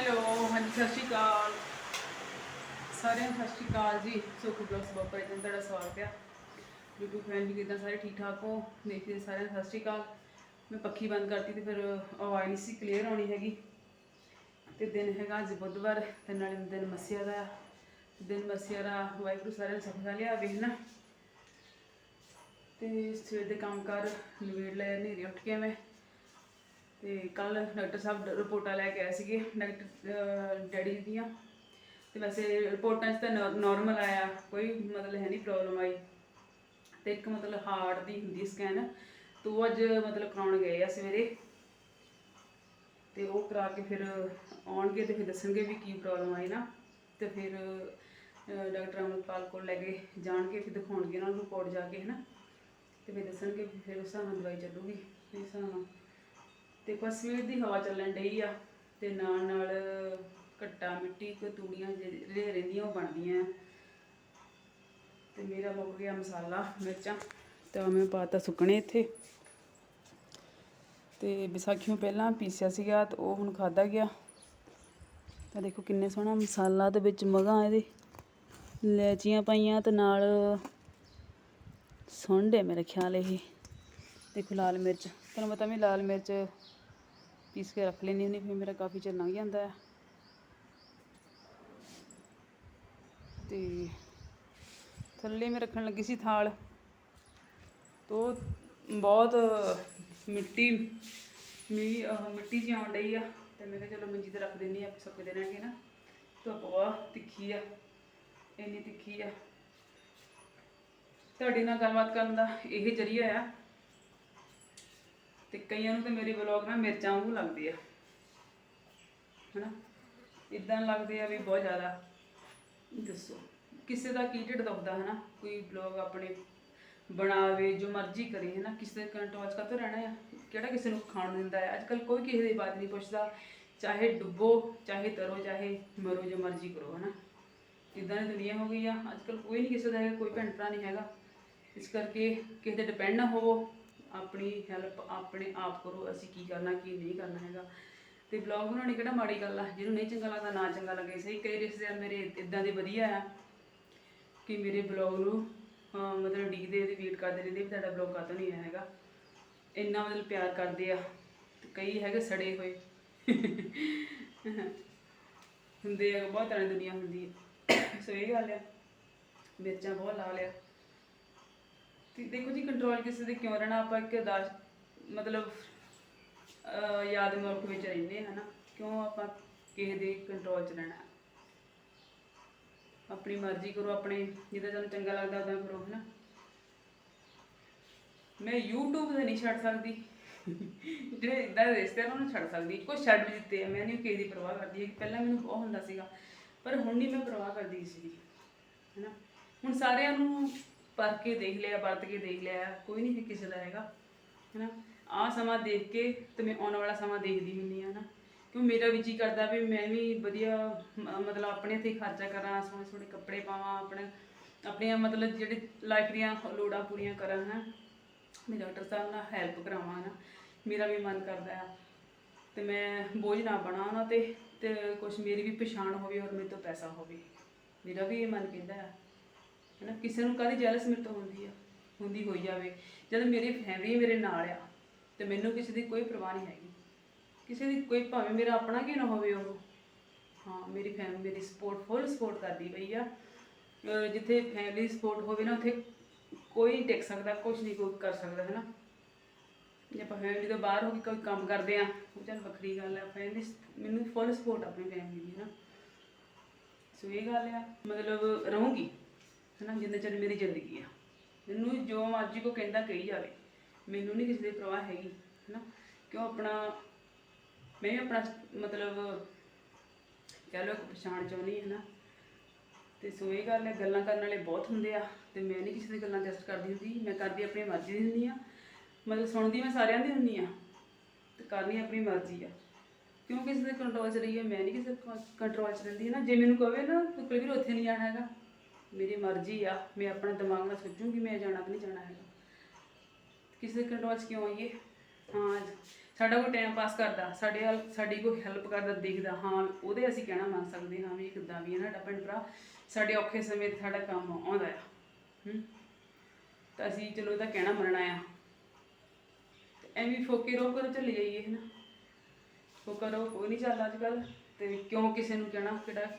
Hello ਹਾਂਜੀ, ਸਤਿ ਸ਼੍ਰੀ ਅਕਾਲ। ਸਾਰਿਆਂ ਨੂੰ ਸਤਿ ਸ਼੍ਰੀ ਅਕਾਲ ਜੀ। ਸੁਖ ਬਲੌਗਸ ਬਾਪਾ ਜੀ ਤੁਹਾਡਾ ਸਵਾਗਤ ਹੈ YouTube ਫੈਮਿਲੀ ਕਿਦਾਂ ਸਾਰੇ ਠੀਕ ਠਾਕ ਹੋ? ਦੇਖਦੇ ਸਾਰਿਆਂ ਨੂੰ ਸਤਿ ਸ਼੍ਰੀ ਅਕਾਲ। ਮੈਂ ਪੱਖੀ ਬੰਦ ਕਰਤੀ ਤੇ ਫਿਰ ਆਵਾਜ਼ ਨਹੀਂ ਸੀ ਕਲੀਅਰ ਆਉਣੀ ਹੈਗੀ। ਤੇ ਦਿਨ ਹੈਗਾ ਅੱਜ ਬੁੱਧਵਾਰ ਤੇ ਨਾਲੇ ਦਿਨ ਮੱਸਿਆ ਦਾ ਆ। ਦਿਨ ਮੱਸਿਆ ਦਾ ਵਾਹਿਗੁਰੂ ਸਾਰਿਆਂ ਨੂੰ ਸੁੱਖ ਦਾ ਲਿਆਵੇ, ਹਨਾ? ਤੇ ਸਵੇਰ ਦੇ ਕੰਮ ਕਰ ਨਵੇੜ ਲੈ ਹਨੇਰੇ ਉੱਠ ਕੇ ਮੈਂ। ਤੇ ਕੱਲ ਡਾਕਟਰ ਸਾਹਿਬ ਰਿਪੋਰਟਾਂ ਲੈ ਕੇ ਆਏ ਸੀਗੇ, ਡਾਕਟਰ ਡੈਡੀ ਦੀਆਂ। ਤੇ ਵੈਸੇ ਰਿਪੋਰਟਾਂ 'ਚ ਤਾਂ ਨਾਰਮਲ ਆਇਆ, ਕੋਈ ਮਤਲਬ ਹੈ ਨਹੀਂ ਪ੍ਰੋਬਲਮ ਆਈ। ਤੇ ਇੱਕ ਮਤਲਬ ਹਾਰਟ ਦੀ ਹੁੰਦੀ ਸਕੈਨ ਤੇ ਉਹ ਅੱਜ ਮਤਲਬ ਕਰਾਉਣ ਗਏ ਆ ਸਵੇਰੇ। ਤੇ ਉਹ ਕਰਾ ਕੇ ਫਿਰ ਆਉਣਗੇ ਤੇ ਫਿਰ ਦੱਸਣਗੇ ਵੀ ਕੀ ਪ੍ਰੋਬਲਮ ਆਈ ਨਾ। ਤੇ ਫਿਰ ਡਾਕਟਰ ਅਮਰਪਾਲ ਕੋਲ ਲੈ ਕੇ ਜਾਣਗੇ, ਫਿਰ ਦਿਖਾਉਣਗੇ ਉਹਨਾਂ ਨੂੰ ਰਿਪੋਰਟ ਜਾ ਕੇ ਹੈ ਨਾ ਤੇ ਫਿਰ ਦੱਸਣਗੇ ਫਿਰ ਉਸ ਹਿਸਾਬ ਨਾਲ ਦਵਾਈ ਚੱਲੂਗੀ। ਇਸ ਹਿਸਾਬ ਨਾਲ ਤੇ ਬਸ ਸਵੇਰ ਦੀ ਹਵਾ ਚੱਲਣ ਡਈ ਆ ਤੇ ਨਾਲ ਨਾਲ ਘੱਟਾ ਮਿੱਟੀ ਕੋਈ ਤੂੜੀਆਂ ਜਿਹੜੀਆਂ ਰਹਿੰਦੀਆਂ ਉਹ ਬਣਦੀਆਂ। ਤੇ ਮੇਰਾ ਮੁੱਕ ਗਿਆ ਮਸਾਲਾ, ਮਿਰਚਾਂ, ਤਾਂ ਮੈਂ ਪਾਤਾ ਸੁੱਕਣੇ ਇੱਥੇ। ਤੇ ਵਿਸਾਖੀਓਂ ਪਹਿਲਾਂ ਪੀਸਿਆ ਸੀਗਾ ਤੇ ਉਹ ਹੁਣ ਖਾਦਾ ਗਿਆ। ਤਾਂ ਦੇਖੋ ਕਿੰਨੇ ਸੋਹਣਾ ਮਸਾਲਾ ਤੇ ਵਿੱਚ ਮਗਾਂ ਇਹਦੇ। ਲੈਚੀਆਂ ਪਾਈਆਂ ਤੇ ਨਾਲ ਸੁੰਡੇ ਮੇਰੇ ਖਿਆਲ ਇਹ। ਦੇਖੋ ਲਾਲ ਮਿਰਚ, ਤੁਹਾਨੂੰ ਪਤਾ ਮੈਂ ਲਾਲ ਮਿਰਚ ਪੀਸ ਕੇ ਰੱਖ ਲੈਂਦੀ ਹੁੰਦੀ, ਫਿਰ ਮੇਰਾ ਕਾਫੀ ਚਿਰ ਲੰਘ ਜਾਂਦਾ ਹੈ। ਤੇ ਥੱਲੇ ਮੈਂ ਰੱਖਣ ਲੱਗੀ ਸੀ ਥਾਲ। ਤੋ ਬਹੁਤ ਮਿੱਟੀ ਮੀ ਮਿੱਟੀ ਜਿਹੀ ਆਉਣ ਡਈ ਆ, ਤੇ ਮੈਂ ਕਿਹਾ ਚਲੋ ਮੰਜੀ ਤੇ ਰੱਖ ਦਿੰਨੀ ਆ ਸੁੱਕਦੇ ਰਹਿਣਗੇ ਨਾ। ਧੁੱਪ ਬਹੁਤ ਤਿੱਖੀ ਆ, ਇੰਨੀ ਤਿੱਖੀ ਆ। ਤੁਹਾਡੇ ਨਾਲ ਗੱਲਬਾਤ ਕਰਨ ਦਾ ਇਹ ਜਰੀਆ ਆ ਤੇ ਕਈਆਂ ਨੂੰ ਤੇ ਮੇਰੇ ਵਲੌਗ ਨਾ ਮਿਰਚਾਂ ਵਾਂਗੂ ਲੱਗਦੇ ਆ। ਹਨਾ? ਇਦਾਂ ਲੱਗਦੇ ਆ ਵੀ ਬਹੁਤ ਜ਼ਿਆਦਾ। ਦੱਸੋ, ਕਿਸੇ ਦਾ ਕੀ ਢਿੱਡ ਦੁਖਦਾ, ਹਨਾ? ਕੋਈ ਵਲੌਗ ਆਪਣੇ ਬਣਾਵੇ, ਜੋ ਮਰਜ਼ੀ ਕਰੇ, ਹਨਾ? ਕਿਸੇ ਦੇ ਕੰਟਰੋਲ ਚ ਤੋਂ ਰਹਿਣਾ ਆ? ਕਿਹੜਾ ਕਿਸੇ ਨੂੰ ਖਾਣ ਦਿੰਦਾ ਹੈ ਅੱਜ ਕੱਲ ਕੋਈ ਕਿਸੇ ਦੀ ਬਾਤ ਨਹੀਂ ਪੁੱਛਦਾ। ਚਾਹੇ ਡੁੱਬੋ, ਚਾਹੇ ਤਰੋ, ਚਾਹੇ ਮਰੋ, ਜੋ ਮਰਜ਼ੀ ਕਰੋ, ਹਨਾ? ਇਦਾਂ ਦੀ ਦੁਨੀਆ ਹੋ ਗਈ ਆ। ਅੱਜ ਕੱਲ ਕੋਈ ਨਹੀਂ ਕਿਸੇ ਦਾ ਹੈਗਾ, ਕੋਈ ਭੈਣ ਭਰਾ ਨਹੀਂ ਹੈਗਾ। ਇਸ ਕਰਕੇ ਕਿਸੇ ਤੇ ਡਿਪੈਂਡ ਨਾ ਹੋਵੋ। ਆਪਣੀ ਹੈਲਪ ਆਪਣੇ ਆਪ ਕਰੋ, ਅਸੀਂ ਕੀ ਕਰਨਾ, ਕੀ ਨਹੀਂ ਕਰਨਾ ਹੈਗਾ। ਤੇ ਬਲੌਗ ਬਣਾਉਣੀ ਕਿਹੜਾ ਮਾੜੀ ਗੱਲ ਆ, ਜਿਹਨੂੰ ਨਹੀਂ ਚੰਗਾ ਲੱਗਦਾ, ਨਾ ਚੰਗਾ ਲੱਗੇ। ਸਹੀ ਕਈ ਰਿਸ਼ਤੇਦਾਰ ਮੇਰੇ ਇਦਾਂ ਦੇ ਵਧੀਆ ਆ ਕਿ ਮੇਰੇ ਬਲੌਗ ਨੂੰ ਮਤਲਬ ਡੀਕਦੇ ਤੇ ਵੇਟ ਕਰਦੇ ਰਹਿੰਦੇ ਵੀ ਤੁਹਾਡਾ ਬਲੌਗ ਕਦੋਂ ਨਹੀਂ ਆਇਆ ਹੈਗਾ। ਇੰਨਾ ਮਤਲਬ ਪਿਆਰ ਕਰਦੇ ਆ ਕਈ ਹੈਗੇ ਸੜੇ ਹੋਏ। ਹੁੰਦੇ ਆ, ਬਹੁਤ ਤਰ੍ਹਾਂ ਦੀ ਦੁਨੀਆ ਹੁੰਦੀ ਹੈ ਸੋ ਇਹ ਗੱਲ ਆ, ਮਿਰਚਾਂ ਬਹੁਤ ਲਾ ਲਿਆ। ਤੇ ਦੇਖੋ ਜੀ ਕੰਟਰੋਲ ਕਿਸੇ ਦੇ ਕਿਉਂ ਰਹਿਣਾ? ਆਪਾਂ ਇੱਕ ਅਰਦਾਸ ਮਤਲਬ, ਅਹ, ਯਾਦ ਮੁਲਕ ਵਿੱਚ ਰਹਿੰਦੇ ਹਨਾ? ਕਿਉਂ ਆਪਾਂ ਕਿਸੇ ਦੇ ਕੰਟਰੋਲ 'ਚ ਰਹਿਣਾ? ਆਪਣੀ ਮਰਜ਼ੀ ਕਰੋ, ਆਪਣੇ ਜਿੱਦਾਂ ਤੁਹਾਨੂੰ ਚੰਗਾ ਲੱਗਦਾ ਉਦਾਂ ਕਰੋ, ਹਨਾ? ਮੈਂ YouTube ਤੇ ਨਹੀਂ ਛੱਡ ਸਕਦੀ। ਜਿਹੜੇ ਇਦਾਂ ਦੇ ਰਿਸ਼ਤੇ ਆ, ਉਹਨਾਂ ਨੂੰ ਛੱਡ ਸਕਦੀ। ਕੋਈ ਛੱਡ ਵੀ ਦਿੱਤੇ ਆ, ਮੈਂ ਨਹੀਂ ਕਿਸੇ ਦੀ ਪਰਵਾਹ ਕਰਦੀ। ਹੈਗੀ। ਪਹਿਲਾਂ ਮੈਨੂੰ ਬਹੁਤ ਹੁੰਦਾ ਸੀਗਾ, ਪਰ ਹੁਣ ਨਹੀਂ ਮੈਂ ਪਰਵਾਹ ਕਰਦੀ ਕਿਸੇ ਦੀ, ਹੈਨਾ? ਹੁਣ ਸਾਰਿਆਂ ਨੂੰ ਪਰ ਕੇ ਦੇਖ ਲਿਆ, ਵਰਤ ਕੇ ਦੇਖ ਲਿਆ, ਕੋਈ ਨਹੀਂ ਕਿਸੇ ਦਾ ਹੈਗਾ, ਹੈਨਾ? ਆਹ ਸਮਾਂ ਦੇਖ ਕੇ ਤੇ ਮੈਂ ਆਉਣ ਵਾਲਾ ਸਮਾਂ ਦੇਖਦੀ ਹੁੰਨੀ ਆ ਨਾ ਕਿਉਂ ਮੇਰਾ ਵੀ ਜੀ ਕਰਦਾ ਵੀ ਮੈਂ ਵੀ ਵਧੀਆ ਮਤਲਬ ਆਪਣੇ ਤੇ ਖਰਚਾ ਕਰਾਂ, ਸੋਹਣੇ ਸੋਹਣੇ ਕੱਪੜੇ ਪਾਵਾਂ, ਆਪਣੇ, ਆਪਣੀਆਂ ਮਤਲਬ ਜਿਹੜੇ ਲਾਈਫ ਦੀਆਂ ਲੋੜਾਂ ਪੂਰੀਆਂ ਕਰਾਂ ਹੈ ਮੈਂ ਡਾਕਟਰ ਸਾਹਿਬ ਨਾਲ ਹੈਲਪ ਕਰਾਵਾਂ ਨਾ ਮੇਰਾ ਵੀ ਮਨ ਕਰਦਾ ਆ ਤੇ ਮੈਂ ਬੋਝ ਨਾ ਬਣਾ ਉਹਨਾਂ ਤੇ ਤੇ ਕੁਝ ਮੇਰੀ ਵੀ ਪਛਾਣ ਹੋਵੇ ਔਰ ਮੇਰੇ ਤੋਂ ਪੈਸਾ ਹੋਵੇ। ਮੇਰਾ ਵੀ ਇਹ ਮਨ ਕਹਿੰਦਾ ਆ ਹੈਨਾ, ਕਿਸੇ ਨੂੰ ਕਾਹਦੀ ਜੈਲਸ ਮੇਰੇ ਤੋਂ ਹੁੰਦੀ ਆ, ਹੁੰਦੀ ਹੋਈ ਜਾਵੇ। ਜਦ ਮੇਰੀ ਫੈਮਿਲੀ ਮੇਰੇ ਨਾਲ ਆ, ਤੇ ਮੈਨੂੰ ਕਿਸੇ ਦੀ ਕੋਈ ਪਰਵਾਹ ਨਹੀਂ ਹੈਗੀ। ਕਿਸੇ ਦੀ ਕੋਈ ਭਾਵੇਂ ਮੇਰਾ ਆਪਣਾ ਕਿਉਂ ਨਾ ਹੋਵੇ ਉਹ। ਹਾਂ, ਮੇਰੀ ਫੈਮਿਲੀ ਮੇਰੀ ਸਪੋਰਟ ਫੁੱਲ ਸਪੋਰਟ ਕਰਦੀ ਪਈ ਆ। ਜਿੱਥੇ ਫੈਮਿਲੀ ਸਪੋਰਟ ਹੋਵੇ ਨਾ, ਉੱਥੇ ਕੋਈ ਟਿਕ ਸਕਦਾ ਕੁਝ ਨਹੀਂ ਕੋਈ ਕਰ ਸਕਦਾ ਹੈ ਨਾ ਜੇ ਆਪਾਂ ਫੈਮਿਲੀ ਤੋਂ ਬਾਹਰ ਹੋ ਕੇ ਕੋਈ ਕੰਮ ਕਰਦੇ ਆ, ਉਹ ਚੱਲ ਵੱਖਰੀ ਗੱਲ ਆ ਫੈਮਿਲੀ ਮੈਨੂੰ ਫੁੱਲ ਸਪੋਰਟ ਆਪਣੀ ਫੈਮਿਲੀ ਦੀ ਹੈ ਨਾ ਸੋ ਇਹ ਗੱਲ ਆ, ਮਤਲਬ ਰਹੂੰਗੀ। ਹੈ ਨਾ ਜਿੰਨਾ ਚਿਰ ਮੇਰੀ ਜ਼ਿੰਦਗੀ ਆ। ਮੈਨੂੰ ਜੋ ਮਰਜ਼ੀ ਕੋ ਕਹਿੰਦਾ ਕਹੀ ਜਾਵੇ। ਮੈਨੂੰ ਨਹੀਂ ਕਿਸੇ ਦੀ ਪਰਵਾਹ ਹੈਗੀ ਹੈ ਨਾ ਕਿਉਂ ਆਪਣਾ, ਮੈਂ ਵੀ ਆਪਣਾ ਮਤਲਬ ਕਹਿ ਲਓ ਪਛਾਣ ਚਾਹੁੰਦੀ ਹੈ ਨਾ ਤੇ ਸੋ ਇਹ ਗੱਲ ਹੈ, ਗੱਲਾਂ ਕਰਨ ਵਾਲੇ ਬਹੁਤ ਹੁੰਦੇ ਆ, ਤੇ ਮੈਂ ਨਹੀਂ ਕਿਸੇ ਦੀ ਗੱਲਾਂ ਟੈਸਟ ਕਰਦੀ ਹੁੰਦੀ। ਮੈਂ ਕਰਦੀ ਆਪਣੀ ਮਰਜ਼ੀ ਦੀ ਹੁੰਦੀ ਆ। ਮਤਲਬ ਸੁਣਦੀ ਮੈਂ ਸਾਰਿਆਂ ਦੀ ਹੁੰਦੀ ਆ, ਤੇ ਕਰਨੀ ਆਪਣੀ ਮਰਜ਼ੀ ਆ। ਕਿਉਂ ਕਿਸੇ ਦੇ ਕੰਟਰੋਲ 'ਚ ਰਹੀਏ? ਮੈਂ ਨਹੀਂ ਕਿਸੇ ਕੰਟਰੋਲ 'ਚ ਰਹਿੰਦੀ ਹੈ ਨਾ ਜੇ ਮੈਨੂੰ ਕਹੇ ਨਾ ਤੂੰ ਕੁਲਵੀਰ ਉੱਥੇ ਨਹੀਂ ਜਾਣਾ ਹੈਗਾ। ਮੇਰੀ ਮਰਜ਼ੀ ਆ, ਮੈਂ ਆਪਣਾ ਦਿਮਾਗ ਨਾਲ ਸੋਚੂੰਗੀ ਮੈਂ ਜਾਣਾ ਕਿ ਨਹੀਂ ਜਾਣਾ ਹੈਗਾ। ਕਿਸੇ ਦੇ ਕੰਟਰੋਲ 'ਚ ਕਿਉਂ ਆਈਏ? ਹਾਂ, ਸਾਡਾ ਕੋਈ ਟਾਈਮ ਪਾਸ ਕਰਦਾ, ਸਾਡੇ ਵੱਲ, ਸਾਡੀ ਕੋਈ ਹੈਲਪ ਕਰਦਾ, ਦੇਖਦਾ, ਹਾਂ, ਉਹਦੇ ਅਸੀਂ ਕਹਿਣਾ ਮੰਨ ਸਕਦੇ ਹਾਂ ਵੀ ਇਹ ਕਿੱਦਾਂ ਵੀ ਹੈ ਸਾਡਾ ਪਿੰਡ ਭਰਾ। ਸਾਡੇ ਔਖੇ ਸਮੇਂ ਤੇ ਸਾਡਾ ਕੰਮ ਆਉਂਦਾ ਆ, ਹੂੰ? ਤਾਂ ਅਸੀਂ ਚਲੋ ਇਹਦਾ ਕਹਿਣਾ ਮੰਨਣਾ ਆ। ਐਵੇਂ ਫੋਕੇ ਰੋ ਕਰ ਚੱਲੀ ਜਾਈਏ ਹੈ ਨਾ ਫੋਕਾ ਰੋ ਕੋਈ ਨਹੀਂ ਚੱਲਦਾ ਅੱਜ ਕੱਲ ਤੇ ਕਿਉਂ ਕਿਸੇ ਨੂੰ ਕਹਿਣਾ ਕਿਹੜਾ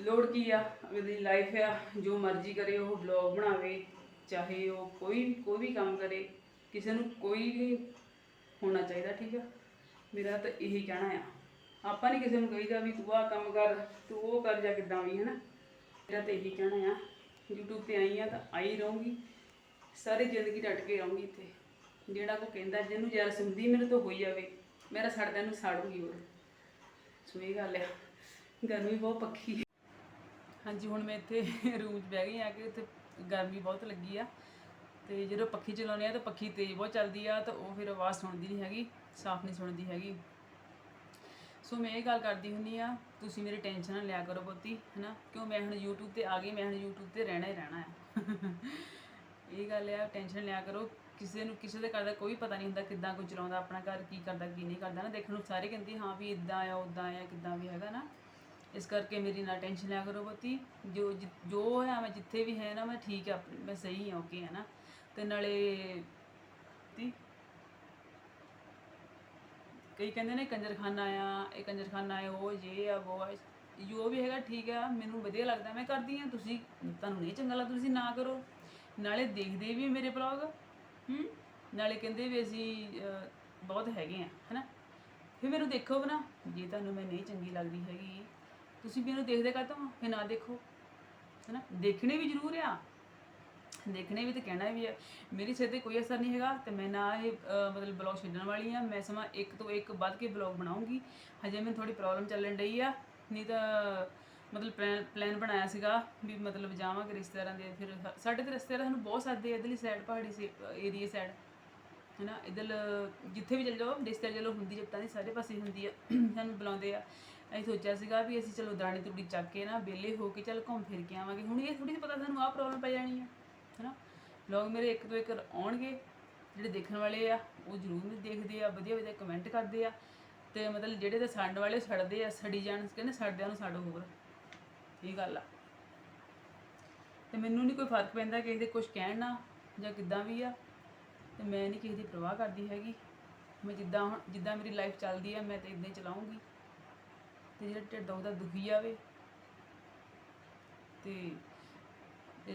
ਲੋੜ ਕੀ ਆ? ਅਗਲੀ ਲਾਈਫ ਆ, ਜੋ ਮਰਜ਼ੀ ਕਰੇ, ਉਹ ਵਲੌਗ ਬਣਾਵੇ, ਚਾਹੇ ਉਹ ਕੋਈ ਕੋਈ ਵੀ ਕੰਮ ਕਰੇ, ਕਿਸੇ ਨੂੰ ਕੋਈ ਵੀ ਹੋਣਾ ਚਾਹੀਦਾ, ਠੀਕ ਆ? ਮੇਰਾ ਤਾਂ ਇਹੀ ਕਹਿਣਾ ਆ। ਆਪਾਂ ਨਹੀਂ ਕਿਸੇ ਨੂੰ ਕਹੀਦਾ ਵੀ ਤੂੰ ਆਹ ਕੰਮ ਕਰ, ਤੂੰ ਉਹ ਕਰ ਜਾਂ ਕਿੱਦਾਂ ਵੀ, ਹਨਾ? ਮੇਰਾ ਤਾਂ ਇਹੀ ਕਹਿਣਾ ਆ। YouTube ਤੇ ਆਈ ਆ ਤਾਂ ਆਈ ਰਹੂੰਗੀ। ਸਾਰੀ ਜ਼ਿੰਦਗੀ ਡਟ ਕੇ ਰਹੂੰਗੀ ਇੱਥੇ। ਜਿਹੜਾ ਕੋ ਕਹਿੰਦਾ, ਜਿਹਨੂੰ ਯਾਰ ਸੁਣਦੀ ਮੇਰੇ ਤੋਂ ਹੋਈ ਜਾਵੇ, ਮੇਰਾ ਸੜਦਿਆਂ ਨੂੰ ਸਾੜੂਗੀ ਉਹ। ਸੋ ਇਹ ਗੱਲ ਆ। ਗਰਮੀ ਬਹੁਤ ਪੱਖੀ ਹਾਂਜੀ, ਹੁਣ ਮੈਂ ਇੱਥੇ ਰੂਮ 'ਚ ਬਹਿ ਗਈ ਆ ਕਿ ਇੱਥੇ ਗਰਮੀ ਬਹੁਤ ਲੱਗੀ ਆ। ਤੇ ਜਦੋਂ ਪੱਖੀ ਚਲਾਉਂਦੇ ਆ ਤਾਂ ਪੱਖੀ ਤੇਜ਼ ਬਹੁਤ ਚੱਲਦੀ ਆ ਤਾਂ ਉਹ ਫਿਰ ਆਵਾਜ਼ ਸੁਣਦੀ ਨਹੀਂ ਹੈਗੀ, ਸਾਫ਼ ਨਹੀਂ ਸੁਣਦੀ ਹੈਗੀ। ਸੋ ਮੈਂ ਇਹ ਗੱਲ ਕਰਦੀ ਹੁੰਨੀ ਆ ਤੁਸੀਂ ਮੇਰੀ ਟੈਨਸ਼ਨ ਨਾ ਲਿਆ ਕਰੋ ਬਹੁਤੀ, ਹਨਾ? ਕਿਉਂ ਮੈਂ ਹੁਣ YouTube ਤੇ ਆ ਗਈ, ਮੈਂ ਹੁਣ YouTube ਤੇ ਰਹਿਣਾ ਹੀ ਰਹਿਣਾ ਆ। ਇਹ ਗੱਲ ਆ, ਟੈਨਸ਼ਨ ਲਿਆ ਕਰੋ। ਕਿਸੇ ਨੂੰ, ਕਿਸੇ ਦੇ ਘਰ ਦਾ ਕੋਈ ਪਤਾ ਨਹੀਂ ਹੁੰਦਾ ਕਿੱਦਾਂ ਕੋਈ ਚਲਾਉਂਦਾ ਆਪਣਾ ਘਰ, ਕੀ ਕਰਦਾ, ਕੀ ਨਹੀਂ ਕਰਦਾ। ਨਾ ਦੇਖਣ ਨੂੰ ਸਾਰੇ ਕਹਿੰਦੇ ਹਾਂ ਵੀ ਇਦਾਂ ਆ, ਉਦਾਂ ਆ, ਕਿੱਦਾਂ ਵੀ ਹੈਗਾ ਨਾ। ਇਸ ਕਰਕੇ ਮੇਰੀ ਨਾ ਟੈਨਸ਼ਨ ਲਿਆ ਕਰੋ ਬਹੁਤੀ ਜੋ ਜਿ- ਜੋ ਹੈ, ਮੈਂ ਜਿੱਥੇ ਵੀ ਹੈ ਨਾ, ਮੈਂ ਠੀਕ ਆ ਆਪਣੀ- ਮੈਂ ਸਹੀ ਹਾਂ ਓਕੇ ਹੈ ਨਾ। ਤੇ ਨਾਲੇ ਤੀ ਕਈ ਕਹਿੰਦੇ ਨੇ ਕੰਜਰਖਾਨਾ ਆ, ਇਹ ਕੰਜਰਖਾਨਾ ਹੈ ਉਹ, ਜੇ ਆ ਉਹ ਆ ਜੋ ਵੀ ਹੈਗਾ, ਠੀਕ ਆ, ਮੈਨੂੰ ਵਧੀਆ ਲੱਗਦਾ, ਮੈਂ ਕਰਦੀ ਆ, ਤੁਸੀਂ, ਤੁਹਾਨੂੰ ਨਹੀਂ ਚੰਗਾ ਲੱਗਦਾ, ਤੁਸੀਂ ਨਾ ਕਰੋ। ਨਾਲੇ ਦੇਖਦੇ ਵੀ ਮੇਰੇ ਬਲੌਗ ਹੂੰ? ਨਾਲੇ ਕਹਿੰਦੇ ਵੀ ਅਸੀਂ ਬਹੁਤ ਹੈਗੇ ਆ, ਹਨਾ? ਫਿਰ ਮੈਨੂੰ ਦੇਖੋ ਵੀ ਨਾ, ਜੇ ਤੁਹਾਨੂੰ ਮੈਂ ਨਹੀਂ ਚੰਗੀ ਲੱਗਦੀ ਹੈਗੀ ਤੁਸੀਂ ਮੈਨੂੰ ਦੇਖਦੇ ਕਾਹਤੋਂ ਆ? ਫਿਰ ਨਾ ਦੇਖੋ। ਹਨਾ? ਦੇਖਣੇ ਵੀ ਜ਼ਰੂਰ ਆ। ਦੇਖਣੇ ਵੀ ਤੇ ਕਹਿਣਾ ਵੀ ਆ। ਮੇਰੀ ਸਿਹਤ ਤੇ ਕੋਈ ਅਸਰ ਨਹੀਂ ਹੈਗਾ ਤੇ ਮੈਂ ਨਾ ਇਹ ਅਹ, ਮਤਲਬ ਬਲੌਗ ਛੱਡਣ ਵਾਲੀ ਆ। ਮੈਂ ਸਮਾਂ ਇੱਕ ਤੋਂ ਇੱਕ ਵੱਧ ਕੇ ਬਲੌਗ ਬਣਾਉਂਗੀ। ਹਜੇ ਮੈਨੂੰ ਥੋੜੀ ਪ੍ਰੋਬਲਮ ਚੱਲਣ ਡਈ ਆ। ਨਹੀਂ ਤਾਂ ਮਤਲਬ ਪਲਾਨ ਪਲਾਨ ਬਣਾਇਆ ਸੀਗਾ ਵੀ ਮਤਲਬ ਜਾਵਾਂਗੇ ਰਿਸ਼ਤੇਦਾਰਾਂ ਦੇ ਫਿਰ ਸ- ਸਾਡੇ ਤੇ ਰਿਸ਼ਤੇਦਾਰ ਸਾਨੂੰ ਬਹੁਤ ਸਾਦੇ ਇਧਰਲੀ ਸਾਈਡ ਪਹਾੜੀ ਏਰੀਆ ਸਾਈਡ ਹੈਨਾ? ਇਧਰ ਜਿੱਥੇ ਵੀ ਚੱਲ ਜਾਓ ਰਿਸ਼ਤੇਦਾਰ ਚਲੋ ਹੁੰਦੀ ਜੱਟਾਂ ਦੀ ਸਾਰੇ ਪਾਸੇ ਹੁੰਦੀ ਆ। ਸਾਨੂੰ ਬੁਲਾਉਂਦੇ ਆ। ਅਸੀਂ ਸੋਚਿਆ ਸੀਗਾ ਵੀ ਅਸੀਂ ਚਲੋ ਦਰਾਣੀ ਤੁੜੀ ਚੱਕ ਕੇ ਨਾ ਵਿਹਲੇ ਹੋ ਕੇ ਚੱਲ ਘੁੰਮ ਫਿਰ ਕੇ ਆਵਾਂਗੇ। ਹੁਣ ਇਹ ਥੋੜੀ ਪਤਾ ਸਾਨੂੰ ਆਹ ਪ੍ਰੋਬਲਮ ਪੈ ਜਾਣੀ ਆ, ਹੈਨਾ? ਲੋਕ ਮੇਰੇ ਇੱਕ ਤੋਂ ਇੱਕ ਆਉਣਗੇ, ਜਿਹੜੇ ਦੇਖਣ ਵਾਲੇ ਆ, ਉਹ ਜ਼ਰੂਰ ਮੈਨੂੰ ਦੇਖਦੇ ਆ, ਵਧੀਆ ਵਧੀਆ ਕਮੈਂਟ ਕਰਦੇ ਆ। ਤੇ ਮਤਲਬ ਜਿਹੜੇ ਤਾਂ ਛੱਡ ਵਾਲੇ ਸੜਦੇ ਆ, ਸੜੀ ਜਾਣ, ਕਹਿੰਦੇ ਸੜਦਿਆਂ ਨੂੰ ਛੱਡ ਹੋਰ। ਇਹ ਗੱਲ ਆ। ਤੇ ਮੈਨੂੰ ਨਹੀਂ ਕੋਈ ਫ਼ਰਕ ਪੈਂਦਾ ਕਿਸੇ ਦੇ ਕੁਝ ਕਹਿਣ ਨਾਲ ਜਾਂ ਕਿੱਦਾਂ ਵੀ ਆ। ਤੇ ਮੈਂ ਨਹੀਂ ਕਿਸੇ ਦੀ ਪਰਵਾਹ ਕਰਦੀ ਹੈਗੀ। ਮੈਂ ਜਿੱਦਾਂ ਹੁਣ, ਜਿੱਦਾਂ ਮੇਰੀ ਲਾਈਫ ਚੱਲਦੀ ਆ, ਮੈਂ ਤਾਂ ਇਦਾਂ ਹੀ ਚਲਾਉਂਗੀ। ਤੇ ਜਿਹੜਾ ਢਿੱਡ ਉਹਦਾ ਦੁਖੀ ਜਾਵੇ। ਤੇ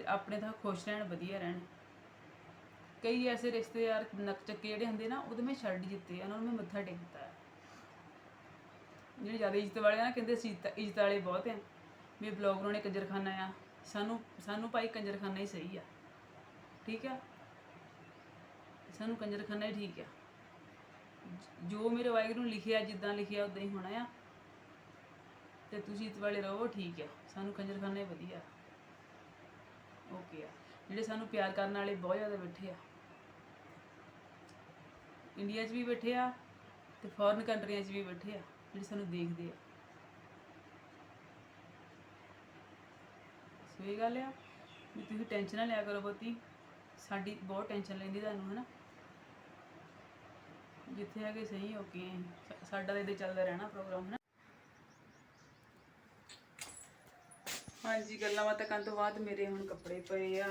ਆਪਣੇ ਤਾਂ ਖੁਸ਼ ਰਹਿਣ ਵਧੀਆ ਰਹਿਣ। ਕਈ ਐਸੇ ਰਿਸ਼ਤੇਦਾਰ ਨਕਚੱਕੇ ਜਿਹੜੇ ਹੁੰਦੇ ਨਾ ਉਹਦੇ ਮੈਂ ਛੱਡ ਦਿੱਤੇ ਆ, ਉਹਨਾਂ ਨੂੰ ਮੈਂ ਮੱਥਾ ਟੇਕਦਾ ਹੈ ਜਿਹੜੇ ਜ਼ਿਆਦਾ ਇੱਜ਼ਤ ਵਾਲੇ ਆ ਨਾ ਕਹਿੰਦੇ ਅਸੀਂ ਇੱਜ਼ਤ ਵਾਲੇ ਬਹੁਤ ਆ। ਵੀ ਬਲੌਗ ਬਣਾਉਣੇ ਕੰਜਰਖਾਨਾ ਆ। ਸਾਨੂੰ ਸਾਨੂੰ ਭਾਈ ਕੰਜਰਖਾਨਾ ਹੀ ਸਹੀ ਆ। ਠੀਕ ਆ? ਸਾਨੂੰ ਕੰਜਰਖਾਨਾ ਹੀ ਠੀਕ ਆ। ਜੋ ਮੇਰੇ ਵਾਹਿਗੁਰੂ ਨੇ ਲਿਖਿਆ ਜਿੱਦਾਂ ਲਿਖਿਆ ਉਦਾਂ ਹੀ ਹੋਣਾ ਆ। ਤੇ ਤੁਸੀਂ ਇਸ ਵਾਲੇ ਰਹੋ, ਠੀਕ ਆ ਸਾਨੂੰ ਕੰਜਰਖਾਨਾ ਵਧੀਆ। ਓਕੇ ਆ। ਜਿਹੜੇ ਸਾਨੂੰ ਪਿਆਰ ਕਰਨ ਵਾਲੇ ਬਹੁਤ ਜ਼ਿਆਦਾ ਬੈਠੇ ਆ। ਇੰਡੀਆ 'ਚ ਵੀ ਬੈਠੇ ਆ ਤੇ ਫੋਰਨ ਕੰਟਰੀਆਂ 'ਚ ਵੀ ਬੈਠੇ ਆ, ਜਿਹੜੇ ਸਾਨੂੰ ਦੇਖਦੇ ਆ। ਸੋ ਇਹ ਗੱਲ ਆ ਵੀ ਤੁਸੀਂ ਟੈਨਸ਼ਨ ਨਾ ਲਿਆ ਕਰੋ ਬਹੁਤੀ ਸਾਡੀ ਬਹੁਤ ਟੈਨਸ਼ਨ ਲੈਂਦੀ ਤੁਹਾਨੂੰ, ਹਨਾ। ਜਿੱਥੇ ਹੈਗੇ ਸਹੀ ਓਕੇ ਸਾਡਾ ਤਾਂ ਇਹਦੇ ਚੱਲਦਾ ਰਹਿਣਾ ਪ੍ਰੋਗਰਾਮ ਹਨਾ। ਹਾਂਜੀ, ਗੱਲਾਂ ਬਾਤਾਂ ਕਰਨ ਤੋਂ ਬਾਅਦ ਮੇਰੇ ਹੁਣ ਕੱਪੜੇ ਪਏ ਆ।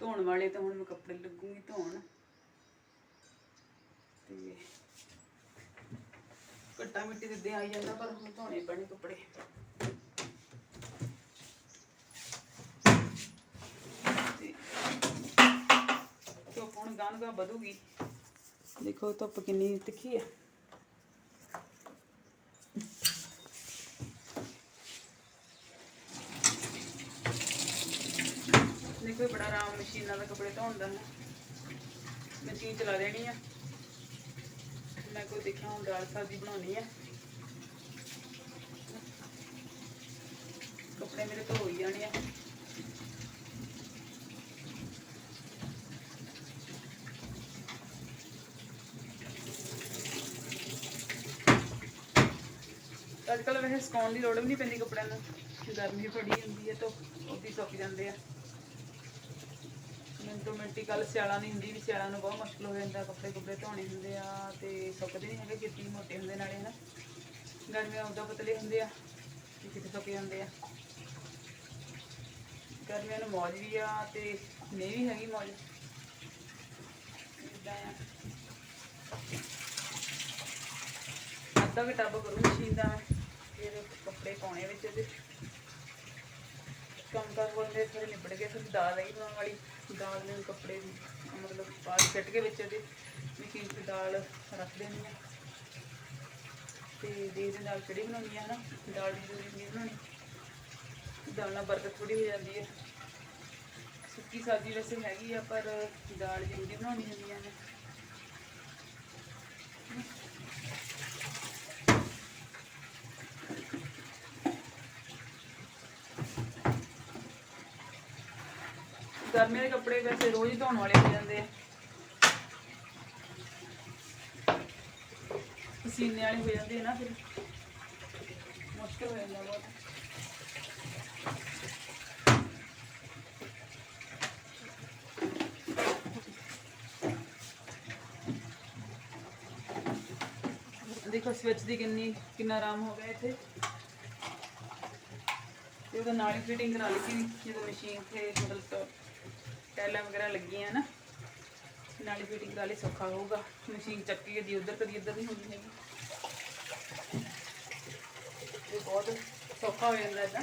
ਧੋਣ ਵਾਲੇ ਤਾਂ ਹੁਣ ਮੈਂ ਕੱਪੜੇ ਲੱਗੂਗੀ ਧੋਣ। ਤੇ ਕੱਟਾ ਮਿੱਟੀ ਦੇ ਆਈ ਜਾਂਦਾ, ਪਰ ਹੁਣ ਧੋਣੇ ਪੈਣੇ ਕੱਪੜੇ। ਧੁੱਪ ਹੁਣ ਗਾਂ ਗਾਂ ਵਧੂਗੀ। ਦੇਖੋ ਧੁੱਪ ਕਿੰਨੀ ਤਿੱਖੀ ਆ ਦੇਖੋ ਇਹ ਬੜਾ ਆਰਾਮ ਮਸ਼ੀਨਾਂ ਦਾ ਕੱਪੜੇ ਧੋਣ ਦਾ ਹੈ ਮਸ਼ੀਨ ਚਲਾ ਦੇਣੀ ਆ। ਮੈਂ ਕੋਈ ਦੇਖਿਆ ਹੁਣ ਦਾਲ ਸਬਜ਼ੀ ਬਣਾਉਣੀ ਆ। ਕੱਪੜੇ ਮੇਰੇ ਧੋ ਹੀ ਜਾਣੇ ਆ। ਅੱਜ ਕੱਲ੍ਹ ਵੈਸੇ ਸੁਕਾਉਣ ਦੀ ਲੋੜ ਵੀ ਨਹੀਂ ਪੈਂਦੀ ਕੱਪੜਿਆਂ ਨੂੰ। ਗਰਮੀ ਫੜੀ ਹੁੰਦੀ ਹੈ ਤਾਂ ਵੀ ਸੁੱਕ ਜਾਂਦੇ ਆ। ਮਿੰਟੋ ਮਿੰਟੀ ਕੱਲ ਸਿਆਲਾਂ ਨਹੀਂ ਹੁੰਦੀ ਵੀ ਸਿਆਲਾਂ ਨੂੰ ਬਹੁਤ ਮੁਸ਼ਕਲ ਹੋ ਜਾਂਦਾ, ਕੱਪੜੇ ਕੁਪੜੇ ਧੋਣੇ ਹੁੰਦੇ ਆ ਤੇ ਸੁੱਕਦੇ ਨਹੀਂ ਹੈਗੇ ਕਿਤੇ ਮੋਟੇ ਹੁੰਦੇ ਨਾਲੇ ਹਨਾ। ਗਰਮੀਆਂ ਉਦੋਂ ਪਤਲੇ ਹੁੰਦੇ ਆ ਤੇ ਕਿਤੇ ਸੁੱਕ ਜਾਂਦੇ ਆ। ਗਰਮੀਆਂ ਨੂੰ ਮੌਜ ਵੀ ਆ ਤੇ ਨਹੀਂ ਵੀ ਹੈਗੀ ਮੌਜ। ਇਦਾਂ ਆ। ਅੱਧਾ ਵੀ ਟੱਬ ਕਰੂ ਮਸ਼ੀਨ ਦਾ, ਫਿਰ ਕੱਪੜੇ ਪਾਉਣੇ ਵਿੱਚ ਇਹਦੇ। ਕੰਮ ਕਾਰ ਬੰਦੇ ਥੋੜੇ ਨਿਬੜ ਗਏ ਫਿਰ ਦਾਲ ਆਈ ਬਣਾਉਣ ਵਾਲੀ। ਦਾਲ ਨੂੰ ਕੱਪੜੇ ਵੀ ਮਤਲਬ ਬਾਹਰ ਕੱਟ ਕੇ ਵਿੱਚ ਇਹਦੇ ਮਸ਼ੀਨ 'ਤੇ ਦਾਲ ਰੱਖ ਦੇਣੀ ਆ। ਤੇ ਦੇ ਦੇ ਨਾਲ ਕੜੀ ਬਣਾਉਣੀ ਆ ਨਾ, ਦਾਲ ਦੀ ਜ਼ਰੂਰੀ ਨਹੀਂ ਬਣਾਉਣੀ, ਦਾਲ ਨਾਲ ਬਰਕਤ ਥੋੜੀ ਹੋ ਜਾਂਦੀ ਹੈ ਸੁੱਕੀ ਸਬਜ਼ੀ ਵੈਸੇ ਹੈਗੀ ਆ, ਪਰ ਦਾਲ ਜ਼ਰੂਰੀ ਬਣਾਉਣੀ ਹੁੰਦੀ ਆ ਨੇ ਗਰਮੀਆਂ ਦੇ ਕੱਪੜੇ ਵੈਸੇ ਰੋਜ਼ ਹੀ ਧੋਣ ਵਾਲੇ ਹੋ ਜਾਂਦੇ ਆ। ਪਸੀਨੇ ਵਾਲੇ ਹੋ ਜਾਂਦੇ ਨਾ ਫਿਰ। ਮੁਸ਼ਕਿਲ ਹੋ ਜਾਂਦਾ ਬਹੁਤ। ਦੇਖੋ ਸਵਿਚ ਦੀ ਕਿੰਨੀ, ਕਿੰਨਾ ਆਰਾਮ ਹੋ ਗਿਆ ਇੱਥੇ। ਤੇ ਉਹਦਾ ਨਾਲ ਹੀ ਫਿਟਿੰਗ ਕਰਾ ਲਈ ਸੀ, ਜਦੋਂ ਮਸ਼ੀਨ ਤੇ ਮਤਲਬ ਟੈਲਾਂ ਵਗੈਰਾ ਲੱਗੀਆਂ ਨਾ, ਨਾਲੇ ਫਿਟਿੰਗ ਕਰਾ ਲਈ ਸੌਖਾ ਹੋਊਗਾ। ਮਸ਼ੀਨ ਚੱਕੀ ਕਦੀ ਉਧਰ ਕਦੀ ਇੱਧਰ ਨਹੀਂ ਹੁੰਦੀ ਹੈਗੀ। ਇਹ ਬਹੁਤ ਸੌਖਾ ਹੋ ਜਾਂਦਾ ਇਹਦਾ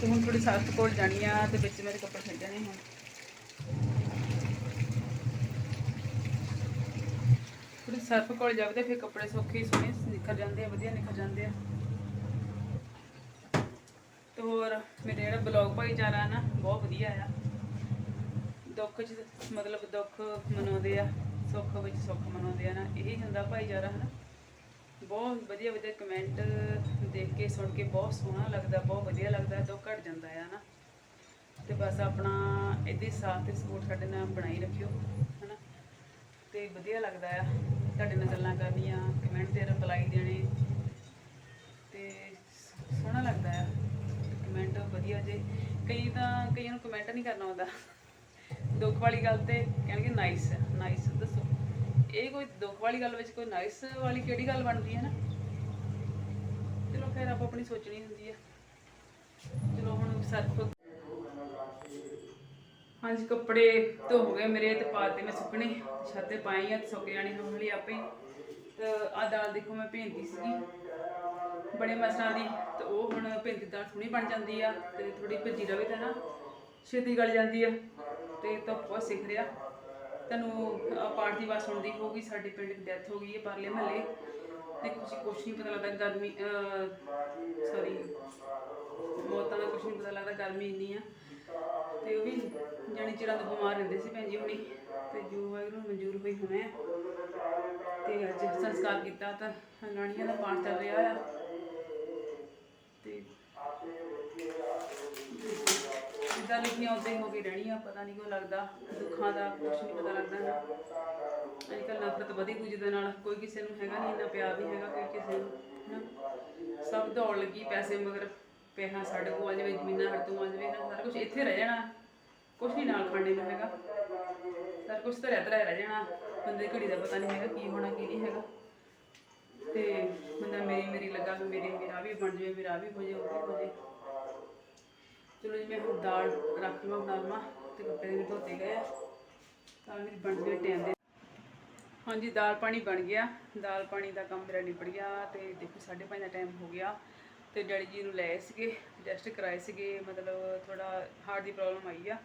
ਤੇ ਹੁਣ ਥੋੜੀ ਸਖਤ ਕੋਲ ਜਾਣੀ ਆ, ਤੇ ਵਿੱਚ ਮੇਰੇ ਕੱਪੜੇ ਛੱਡਣੇ ਹੁਣ। ਥੋੜੀ ਸਰਫ ਕੋਲ ਜਾਵੇ ਤੇ ਫਿਰ ਕੱਪੜੇ ਸੌਖੇ ਹੀ ਸੋਹਣੇ ਨਿਖਰ ਜਾਂਦੇ ਆ, ਵਧੀਆ ਨਿਖਰ ਜਾਂਦੇ ਆ। ਤੇ ਹੋਰ, ਮੇਰੇ ਜਿਹੜਾ ਬਲੌਗ ਭਾਈਚਾਰਾ ਨਾ, ਬਹੁਤ ਵਧੀਆ ਆ। ਦੁੱਖ 'ਚ, ਮਤਲਬ ਦੁੱਖ ਮਨਾਉਂਦੇ ਆ, ਸੁੱਖ ਵਿੱਚ ਸੁੱਖ ਮਨਾਉਂਦੇ ਆ ਨਾ, ਇਹੀ ਹੁੰਦਾ ਭਾਈਚਾਰਾ ਹਨਾ ਬਹੁਤ ਵਧੀਆ ਵਧੀਆ ਕਮੈਂਟ ਦੇਖ ਕੇ, ਸੁਣ ਕੇ ਬਹੁਤ ਸੋਹਣਾ ਲੱਗਦਾ, ਬਹੁਤ ਵਧੀਆ ਲੱਗਦਾ, ਦੁੱਖ ਘਟ ਜਾਂਦਾ ਆ ਨਾ। ਤੇ ਬਸ ਆਪਣਾ ਇਹਦੇ ਸਾਥ ਤੇ ਸਪੋਰਟ ਸਾਡੇ ਨਾਲ ਬਣਾਈ ਰੱਖਿਓ ਹਨਾ ਤੇ ਵਧੀਆ ਲੱਗਦਾ ਆ। ਤੁਹਾਡੇ ਨਾਲ ਗੱਲਾਂ ਕਰਨੀਆਂ ਕਮੈਂਟ ਦੇ ਰਿਪਲਾਈ ਦੇਣੇ। ਤੇ ਸੋਹਣਾ ਲੱਗਦਾ ਆ ਕਮੈਂਟ ਵਧੀਆ ਜੇ। ਕਈ ਤਾਂ ਕਈਆਂ ਨੂੰ ਕਮੈਂਟ ਨਹੀਂ ਕਰਨਾ ਆਉਂਦਾ। ਦੁੱਖ ਵਾਲੀ ਗੱਲ ਤੇ ਕਹਿਣਗੇ ਨਾਈਸ ਨਾਈਸ ਦੱਸੋ। ਇਹ ਕੋਈ ਦੁੱਖ ਵਾਲੀ ਗੱਲ ਵਿੱਚ ਕੋਈ ਨਾਈਸ ਵਾਲੀ ਕਿਹੜੀ ਗੱਲ ਬਣਦੀ ਹੈ ਨਾ? ਚਲੋ ਫਿਰ ਆਪ ਆਪਣੀ ਸੋਚਣੀ ਹੁੰਦੀ ਹੈ ਚਲੋ ਹੁਣ ਸਰਫ ਹਾਂਜੀ, ਕੱਪੜੇ ਧੋ ਗਏ ਮੇਰੇ, ਤੇ ਪਾਤੇ ਮੈਂ ਸੁੱਕਣੇ, ਛੱਤ ਤੇ ਪਾਈ ਆ, ਤੇ ਸੁੱਕ ਜਾਣੇ ਹੌਲੀ ਆਪੇ। ਤੇ ਆ ਦਾਲ ਦੇਖੋ ਮੈਂ ਭੇਂਦੀ ਸੀਗੀ। ਬੜੇ ਮਸਾਂ ਦੀ, ਤੇ ਉਹ ਹੁਣ ਭੇਂਦੀ ਦਾਲ ਸੋਹਣੀ ਬਣ ਜਾਂਦੀ ਆ, ਤੇ ਥੋੜੀ ਭੱਜੀ ਵੀ ਤਾਂ ਨਾ, ਛੇਤੀ ਗਲ ਜਾਂਦੀ ਆ, ਤੇ ਤਾਂ ਬਹੁਤ ਸਿੱਖ ਰਿਹਾ। ਤੁਹਾਨੂੰ ਆਹ ਪਾਠ ਦੀ ਆਵਾਜ਼ ਸੁਣਦੀ ਹੋਊਗੀ, ਸਾਡੇ ਪਿੰਡ ਦੀ ਡੈਥ ਹੋ ਗਈ ਹੈ ਪਰਲੇ ਮਹੱਲੇ। ਤੇ ਕੁਝ ਕੁਛ ਨਹੀਂ ਪਤਾ ਲੱਗਦਾ, ਗਰਮੀ ਸੌਰੀ ਮੌਤਾਂ ਦਾ ਕੁਛ ਨਹੀਂ ਪਤਾ ਲੱਗਦਾ, ਗਰਮੀ ਇੰਨੀ ਆ। ਤੇ ਉਹ ਵੀ ਜਾਣੀ ਚਿਰਾਂ ਤੋਂ ਬਿਮਾਰ ਰਹਿੰਦੇ ਸੀ ਭੈਣ ਜੀ ਹੁਣੀ। ਤੇ ਜੋ ਵਾਹਿਗੁਰੂ ਮਨਜ਼ੂਰ ਹੋਈ ਹੁਣੇ ਤੇ ਅੱਜ ਸੰਸਕਾਰ ਕੀਤਾ ਤਾਂ ਲਾਣੀਆਂ ਦਾ ਪਾਠ ਚੱਲ ਰਿਹਾ ਆ। ਤੇ ਜਿੱਦਾਂ ਲਿਖੀਆਂ ਉਦਾਂ ਹੀ ਹੋ ਕੇ ਰਹਿਣੀਆਂ, ਪਤਾ ਨਹੀਂ ਕੋ ਲੱਗਦਾ, ਦੁੱਖਾਂ ਦਾ ਕੁਛ ਨਹੀਂ ਪਤਾ ਲੱਗਦਾ ਨਾ। ਅੱਜ ਕੱਲ੍ਹ ਨਫ਼ਰਤ ਵਧੀ ਦੂਜੇ ਦੇ ਨਾਲ ਕੋਈ ਕਿਸੇ ਨੂੰ ਹੈਗਾ ਨਹੀਂ ਇੰਨਾ ਪਿਆਰ ਨਹੀਂ ਹੈਗਾ ਕੋਈ ਕਿਸੇ ਨੂੰ, ਹਨਾ। ਸਭ ਦੌੜ ਲੱਗੀ ਪੈਸੇ ਮਗਰ। ਪੈਸਾ ਸਾਡੇ ਕੋਲ ਆ ਜਾਵੇ, ਜ਼ਮੀਨਾਂ ਸਾਡੇ ਤੋਂ ਆ ਜਾਵੇ ਨਾ ਸਾਰਾ ਕੁਝ ਇੱਥੇ ਰਹਿ ਜਾਣਾ। ਕੁਝ ਨਹੀਂ ਨਾਲ ਖਾਣੇ ਨੂੰ ਹੈਗਾ। ਸਾਰਾ ਕੁਝ ਤਾਂ ਰਹਿ ਰਹਿ ਜਾਣਾ। ਬੰਦੇ ਦੀ ਘੜੀ ਦਾ ਪਤਾ ਨਹੀਂ ਹੈਗਾ ਕੀ ਹੋਣਾ, ਕੀ ਨਹੀਂ ਹੈਗਾ। ਤੇ ਬੰਦਾ ਮੇਰੀ ਮੇਰੀ ਲੱਗਾ ਵੀ ਮੇਰੇ ਮੇਰਾ ਵੀ ਬਣ ਜਾਵੇ, ਮੇਰਾ ਵੀ ਹੋ ਜਾਵੇ ਉਹ ਹੋ ਜਾਵੇ। ਚਲੋ ਜੀ, ਮੈਂ ਹੁਣ ਦਾਲ ਰੱਖ ਲਵਾਂ ਬਣਾ ਲਵਾਂ ਤੇ ਕੱਪੜੇ ਵੀ ਧੋਤੇ ਗਏ ਆ। ਤਾਂ ਮੇਰੀ ਬਣ ਜਾਵੇ ਟਾਈਮ ਦੇ। ਹਾਂਜੀ, ਦਾਲ ਪਾਣੀ ਬਣ ਗਿਆ। ਦਾਲ ਪਾਣੀ ਦਾ ਕੰਮ ਮੇਰਾ ਨਿਪਟ ਗਿਆ ਤੇ ਦੇਖੋ 5:30 ਦਾ ਟਾਈਮ ਹੋ ਗਿਆ। ਤੇ ਡੈਡੀ ਜੀ ਨੂੰ ਲਏ ਸੀਗੇ ਟੈਸਟ ਕਰਾਏ ਸੀਗੇ, ਮਤਲਬ ਥੋੜਾ ਹਾਰਟ ਦੀ ਪ੍ਰੋਬਲਮ ਆਈ ਆ।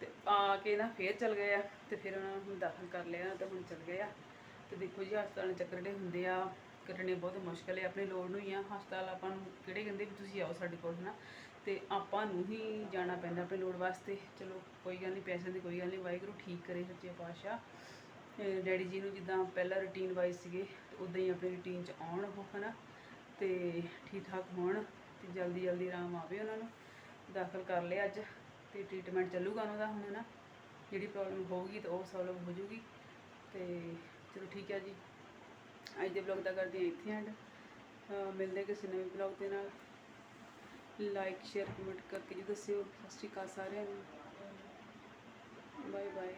ਤੇ ਆ ਕੇ ਨਾ ਫੇਰ ਚਲ ਗਏ ਆ, ਤੇ ਫਿਰ ਉਹਨਾਂ ਨੂੰ ਦਾਖਲ ਕਰ ਲਿਆ ਤੇ ਹੁਣ ਚਲ ਗਏ ਆ। ਤੇ ਦੇਖੋ ਜੀ, ਹਸਪਤਾਲ ਚੱਕਰ ਜਿਹੜੇ ਹੁੰਦੇ ਆ ਕੱਟਣੇ ਬਹੁਤ ਮੁਸ਼ਕਲ ਹੈ ਆਪਣੀ ਲੋੜ ਨੂੰ ਹੀ ਆ। ਹਸਪਤਾਲ ਆਪਾਂ ਨੂੰ ਕਿਹੜੇ ਕਹਿੰਦੇ ਵੀ ਤੁਸੀਂ ਆਓ ਸਾਡੇ ਕੋਲ, ਹਨਾ? ਤੇ ਆਪਾਂ ਨੂੰ ਹੀ ਜਾਣਾ ਪੈਂਦਾ ਆਪਣੀ ਲੋੜ ਵਾਸਤੇ। ਚਲੋ, ਕੋਈ ਗੱਲ ਨਹੀਂ, ਪੈਸਿਆਂ ਦੀ ਕੋਈ ਗੱਲ ਨਹੀਂ, ਵਾਹਿਗੁਰੂ ਠੀਕ ਕਰੇ ਸੱਚੇ ਪਾਤਸ਼ਾਹ। ਤੇ ਡੈਡੀ ਜੀ ਨੂੰ ਜਿੱਦਾਂ ਪਹਿਲਾਂ ਰੁਟੀਨ ਵਾਈਜ਼ ਸੀਗੇ, ਤੇ ਉਦਾਂ ਹੀ ਆਪਣੀ ਰੁਟੀਨ 'ਚ ਆਉਣ ਉਹ, ਹਨਾ? ਤੇ ਠੀਕ ਠਾਕ ਹੋਣ ਤੇ ਜਲਦੀ ਜਲਦੀ ਆਰਾਮ ਆਵੇ ਉਹਨਾਂ ਨੂੰ। ਦਾਖਲ ਕਰ ਲਿਆ ਅੱਜ ਤੇ ਟ੍ਰੀਟਮੈਂਟ ਚੱਲੂਗਾ ਉਹਨਾਂ ਦਾ ਹੁਣ ਨਾ ਜਿਹੜੀ ਪ੍ਰੋਬਲਮ ਹੋਊਗੀ ਤਾਂ ਉਹ ਸੋਲਵ ਹੋ ਜੂਗੀ ਤੇ ਚਲੋ ਠੀਕ ਹੈ ਜੀ। ਅੱਜ ਦੇ ਬਲੌਗ ਦਾ ਕਰਦੇ ਹਾਂ ਇੱਥੇ ਐਂਡ ਮਿਲਦੇ ਕਿਸੇ ਨਵੇਂ ਬਲੌਗ ਦੇ ਨਾਲ। ਲਾਈਕ ਸ਼ੇਅਰ ਕਮੈਂਟ ਕਰਕੇ ਜੀ ਦੱਸਿਓ। ਸਤਿ ਸ਼੍ਰੀ ਅਕਾਲ ਸਾਰਿਆਂ ਨੂੰ। Bye bye